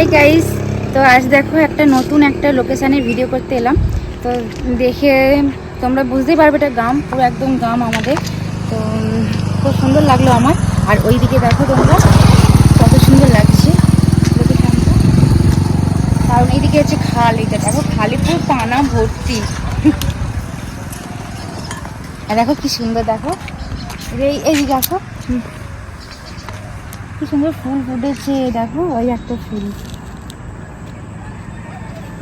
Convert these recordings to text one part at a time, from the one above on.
Hi guys তো আজ দেখো একটা নতুন একটা লোকেশানে ভিডিও করতে এলাম। তো দেখে তোমরা বুঝতেই পারবে এটা গ্রাম পুরো একদম গ্রাম আমাদের। তো, খুব সুন্দর লাগল আমার। আর ওই দিকে দেখো তোমরা, কত সুন্দর লাগছে কারণ এইদিকে হচ্ছে খাল, এইটা দেখো, খালি পুরো পানা ভর্তি। আর দেখো কি সুন্দর, দেখো। এই এইদিকে দেখো। কি সুন্দর ফুল ফুটেছে, দেখো, ওই একটা ফুল।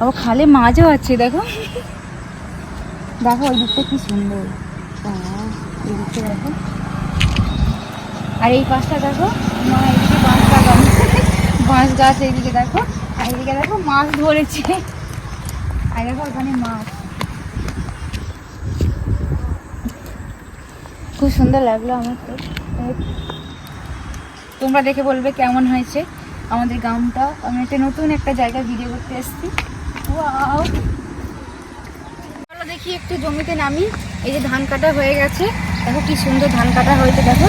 আবার খালে মাছও আছে, দেখো। দেখো ওই দিকটা কি সুন্দর। দেখো। আর এই পাশটা দেখো, মা বাঁশ বাগান বাঁশ গাছ এইদিকে দেখো। আর এইদিকে দেখো, মাছ ধরেছে। আর দেখো, ওখানে মাছ। খুব সুন্দর লাগল আমার তো। তোমরা দেখে বলবে কেমন হয়েছে আমাদের গ্রামটা। আমি একটা নতুন একটা জায়গায় ভিডিও করতে এসেছি। দেখি একটু জমিতে নামি। এই যে ধান কাটা হয়ে গেছে। দেখো কি সুন্দর ধান কাটা হয়েছে, দেখো।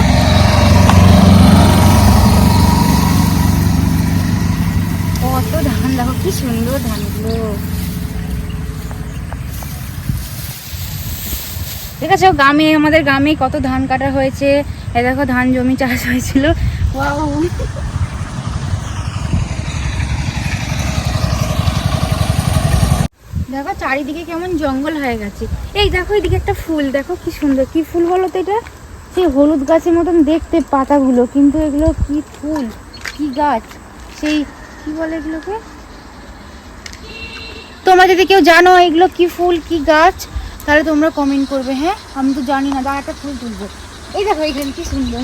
কত ধান, দেখো কি সুন্দর ধানগুলো। ঠিক আছে, গ্রামে, আমাদের গ্রামে কত ধান কাটা হয়েছে। এই দেখো, ধান জমি চাষ হয়েছিল। দেখো চারিদিকে কেমন জঙ্গল হয়ে গেছে। এই দেখো এদিকে একটা ফুল, দেখো কি সুন্দর। কি ফুল বলো তো এটা? সেই হলুদ গাছের মতন দেখতে পাতাগুলো, কিন্তু এগুলো কি ফুল, কি গাছ? সেই কি বলে এগুলোকে? তোমরা যদি কেউ জানো এগুলো কি ফুল, কি গাছ, তাহলে তোমরা কমেন্ট করবে হ্যাঁ? আমি তো জানি না, দাঁড়া একটা ফুল তুলবো। এই দেখো এখানে কি সুন্দর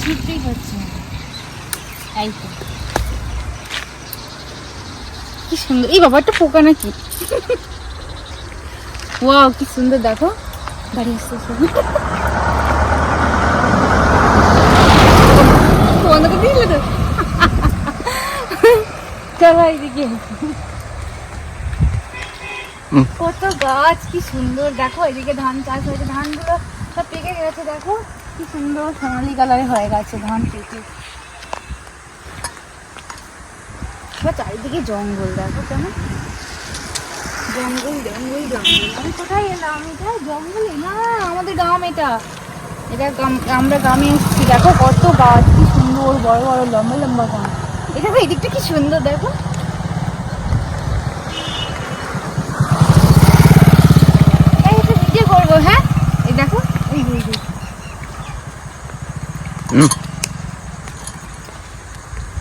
ছিটতেই হচ্ছে না। এই কি সুন্দর। এই বাবা একটা পোকা নাকি? ওয়াও কি সুন্দর দেখো। বাড়ি আসতে বন্ধ দিলে তো? চলো এইদিকে। কত গাছ কি সুন্দর। দেখো এদিকে ধান চাষ হয়েছে। ধানগুলো সব পেকে গেছে দেখো। কি সুন্দর সোনালি কালারে হয়ে গেছে ধান পেকে। এবার চারিদিকে জঙ্গল, দেখো কেমন। জঙ্গল জঙ্গল জঙ্গল। আমি কোথায় এলাম এটা? জঙ্গল না, আমাদের গ্রাম এটা। এটা আমরা গ্রামে এসেছি। দেখো কত গাছ, কি সুন্দর, বড় বড়, লম্বা লম্বা গাছ। এই দেখো এদিকটা কি সুন্দর, দেখো। ভিডিও করব হ্যাঁ? এই দেখো এই দেখো।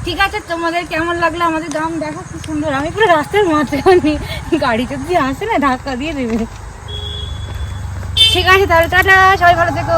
ঠিক আছে, তোমাদের কেমন লাগল আমাদের দাম? দেখো খুব সুন্দর, আমি পুরো রাস্তার মাঝখানে গাড়ি যদি আসে না, ধাক্কা দিয়ে দেবে। ঠিক আছে, তাহলে টাটা, সবাই ভালো থেকো।